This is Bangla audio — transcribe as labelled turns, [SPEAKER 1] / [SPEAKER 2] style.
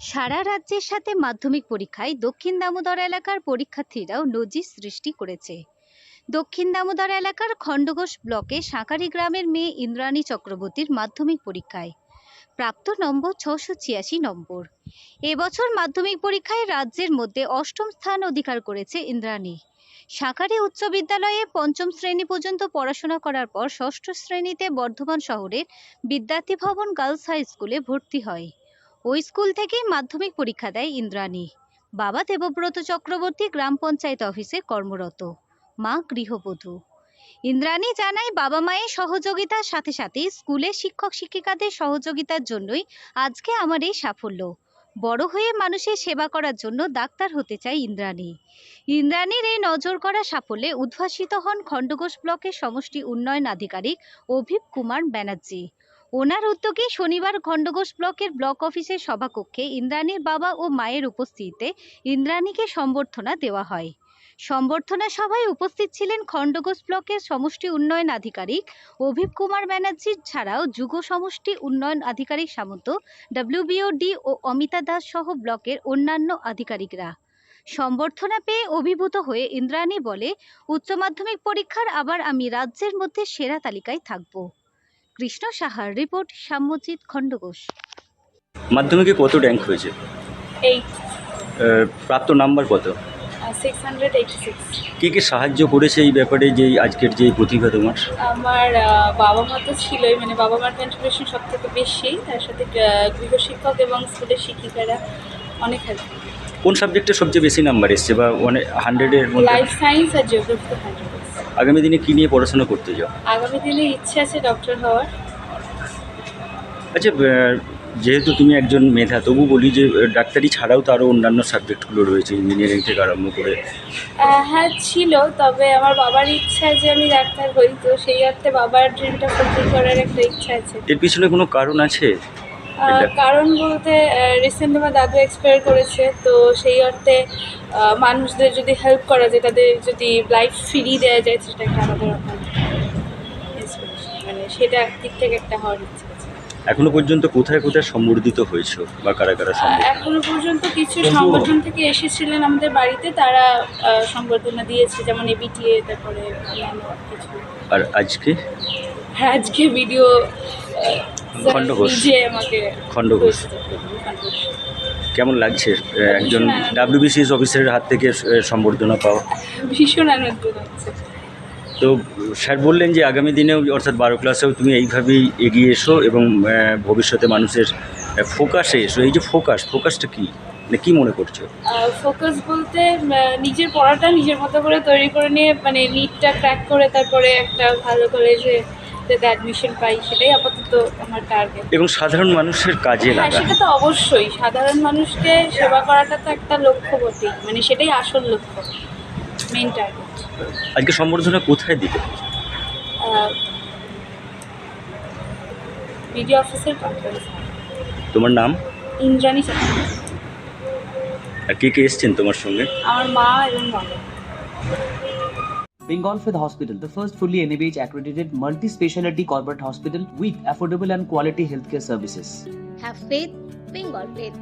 [SPEAKER 1] সারা রাজ্যের সাথে মাধ্যমিক পরীক্ষায় দক্ষিণ দামোদর এলাকার পরীক্ষার্থীরাও নজির সৃষ্টি করেছে। দক্ষিণ দামোদর এলাকার খণ্ডঘোষ ব্লকে সাঁকারি গ্রামের মেয়ে ইন্দ্রাণী চক্রবর্তীর মাধ্যমিক পরীক্ষায় প্রাপ্ত নম্বর ছশো ছিয়াশি নম্বর। এবছর মাধ্যমিক পরীক্ষায় রাজ্যের মধ্যে অষ্টম স্থান অধিকার করেছে ইন্দ্রাণী। সাঁকারি উচ্চ বিদ্যালয়ে পঞ্চম শ্রেণি পর্যন্ত পড়াশোনা করার পর ষষ্ঠ শ্রেণীতে বর্ধমান শহরের বিদ্যার্থী ভবন গার্লস হাই স্কুলে ভর্তি হয়। ওই স্কুল থেকেই মাধ্যমিক পরীক্ষা দেয় ইন্দ্রাণী। বাবা দেবব্রত চক্রবর্তী গ্রাম পঞ্চায়েত অফিসে কর্মরত। মা গৃহবধূ। ইন্দ্রাণী জানায় বাবা মায়ের সহযোগিতার সাথে সাথে স্কুলে শিক্ষক শিক্ষিকাদের সহযোগিতার জন্যই আজকে আমার এই সাফল্য। বড় হয়ে মানুষের সেবা করার জন্য ডাক্তার হতে চায় ইন্দ্রাণী। ইন্দ্রাণীর এই নজর করা সাফল্যে উদ্ভাসিত হন খণ্ডঘোষ ব্লকের সমষ্টি উন্নয়ন আধিকারিক অভিপ কুমার ব্যানার্জি। ওনার উদ্যোগে শনিবার খণ্ডঘোষ ব্লকের ব্লক অফিসের সভাকক্ষে ইন্দ্রাণীর বাবা ও মায়ের উপস্থিতিতে ইন্দ্রাণীকে সম্বর্ধনা দেওয়া হয়। সম্বর্ধনা সভায় উপস্থিত ছিলেন খণ্ডঘোষ ব্লকের সমষ্টি উন্নয়ন আধিকারিক অভিপ কুমার ব্যানার্জি, ছাড়াও যুগ সমষ্টি উন্নয়ন আধিকারিক সামন্ত ডব্লিউবিওডি ও অমিতা দাস সহ ব্লকের অন্যান্য আধিকারিকরা। সম্বর্ধনা পেয়ে অভিভূত হয়ে ইন্দ্রাণী বলে, উচ্চ মাধ্যমিক পরীক্ষার আবার আমি রাজ্যের মধ্যে সেরা তালিকায় থাকব। কৃষ্ণ সাহার রিপোর্ট সাম্যজিৎ খণ্ডঘোষ।
[SPEAKER 2] মাধ্যমিকে কত র্যাঙ্ক হয়েছে? প্রাপ্ত নাম্বার কত?
[SPEAKER 3] সিক্স হান্ড্রেড এইটি সিক্স
[SPEAKER 2] কে কে সাহায্য করেছে এই ব্যাপারে যে আজকের যে প্রতিভা তোমার?
[SPEAKER 3] আমার বাবা মা তো ছিলই মানে বাবা মার কন্ট্রিবিউশন সব থেকে বেশি। তার সাথে গৃহশিক্ষক এবং স্কুলের শিক্ষিকারা অনেক হেল্প
[SPEAKER 2] কোন সাবজেক্টে সবচেয়ে বেশি নাম্বার এসছে বা মানে হান্ড্রেডের মধ্যে?
[SPEAKER 3] লাইফ সায়েন্স আর জিওগ্রাফিতে হান্ড্রেড
[SPEAKER 2] আগামী দিনে কী নিয়ে পড়াশোনা করতে যাও?
[SPEAKER 3] আগামী দিনে ইচ্ছে আছে ডক্টর হওয়ার।
[SPEAKER 2] আচ্ছা যেহেতু তুমি একজন মেধা তবু বলি যে ডাক্তারি ছাড়াও তো আরও অন্যান্য সাবজেক্টগুলো রয়েছে ইঞ্জিনিয়ারিং থেকে আরম্ভ করে।
[SPEAKER 3] হ্যাঁ ছিল তবে আমার বাবার ইচ্ছা যে আমি ডাক্তার হই তো সেই অর্থে বাবার ড্রিমটা ফুলফিল করার একটা ইচ্ছা আছে।
[SPEAKER 2] এর পিছনে কোনো কারণ আছে?
[SPEAKER 3] কারণ বলতে রিসেন্ট আমার দাদু এক্সপায়ার করেছে তো সেই অর্থে মানুষদের যদি হেল্প করা যায় তাদের যদি লাইফ ফিরিয়ে দেওয়া যায় সেটা একটা আমাদের মানে সেটা দিক থেকে একটা হওয়ার ইচ্ছে
[SPEAKER 2] এখনও পর্যন্ত কোথায় কোথায় সম্বর্ধিত হয়েছে বা কারা কারা
[SPEAKER 3] এখনও পর্যন্ত কিছু সংগঠন থেকে এসেছিলেন আমাদের বাড়িতে তারা সংবর্ধনা দিয়েছে যেমন এবিটিএ তারপরে
[SPEAKER 2] আর আজকে?
[SPEAKER 3] হ্যাঁ আজকে ভিডিও
[SPEAKER 2] কেমন লাগছে একজন। ডাব্লিউবিসিএস অফিসারের হাত থেকে সম্বর্ধনা পাওয়া?
[SPEAKER 3] ভীষণ আনন্দ লাগছে।
[SPEAKER 2] তো স্যার বললেন যে আগামী দিনেও অর্থাৎ বারো ক্লাসেও তুমি এইভাবেই এগিয়ে এসো এবং ভবিষ্যতে মানুষের ফোকাসে এসো। এই যে ফোকাস ফোকাসটা কি? মানে কী মনে করছ?
[SPEAKER 3] ফোকাস বলতে নিজের পড়াটা নিজের মতো করে তৈরি করে নিয়ে মানে নিটটা ক্র্যাক করে তারপরে একটা ভালো কলেজে যাতে অ্যাডমিশন পাই সেটাই আপাতত আমার টার্গেট
[SPEAKER 2] এবং সাধারণ মানুষের কাজে
[SPEAKER 3] হ্যাঁ
[SPEAKER 2] লাগা।
[SPEAKER 3] সেটা তো অবশ্যই। সাধারণ মানুষকে সেবা করাটা তো একটা লক্ষ্য বটেই। মানে সেটাই আসল লক্ষ্য মেন টার্গেট
[SPEAKER 2] আজকে সম্বর্ধনা কোথায় দিতে
[SPEAKER 3] বিডিও অফিসের কনফারেন্স
[SPEAKER 2] তোমার নাম?
[SPEAKER 3] ইন্দ্রাণী
[SPEAKER 2] আর কে কে এসছেন তোমার সঙ্গে?
[SPEAKER 3] আমার মা এবং বাবা।
[SPEAKER 4] Bengal Fifth Hospital, the first fully NABH accredited multi specialty corporate hospital with affordable and quality healthcare services.
[SPEAKER 1] Have faith, Bengal faith.